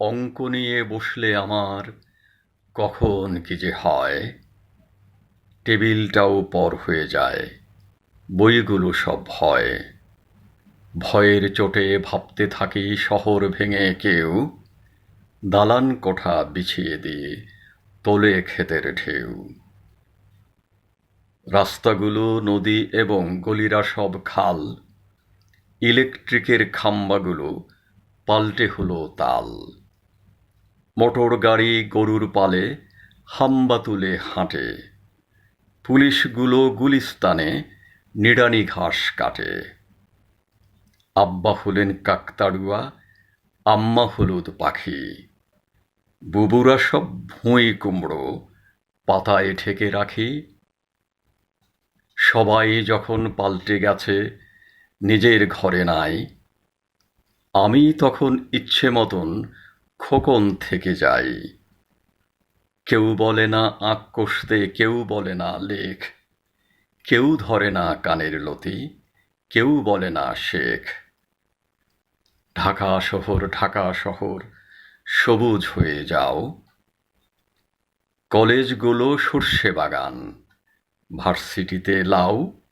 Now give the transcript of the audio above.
অঙ্ক নিয়ে বসলে আমার কখন কি যে হয়। টেবিলটাও পর হয়ে যায়, বইগুলো সব ভয়। ভয়ের চোটে ভাবতে থাকি শহর ভেঙে কেউ, দালান কোঠা বিছিয়ে দিয়ে তোলে ক্ষেতের ঢেউ। রাস্তাগুলো, নদী এবং গলিরা সব খাল, ইলেকট্রিকের খাম্বাগুলো পাল্টে হলো তাল। মোটর গাড়ি গরুর পালে হাম্বা তুলে হাঁটে। পুলিশগুলো গুলিস্তানে নিড়ানি ঘাস কাটে। আব্বা হলেন কাকতাড়ুয়া, আম্মা হলুদ পাখি। বুবুরা সব ভুঁই কুমড়ো, পাতায় ঠেকে রাখি। সবাই যখন পাল্টে গেছে, নিজের ঘরে নাই। আমি তখন ইচ্ছে মতন খোকন থেকে যাই। কেউ বলে না আঁক কষতে কেউ বলে না লেখ। কেউ ধরে না কানের লতি, কেউ বলে না শেখ। ঢাকা শহর ঢাকা শহর, সবুজ হয়ে যাও। কলেজগুলো সর্ষে বাগান, ভার্সিটিতে লাউ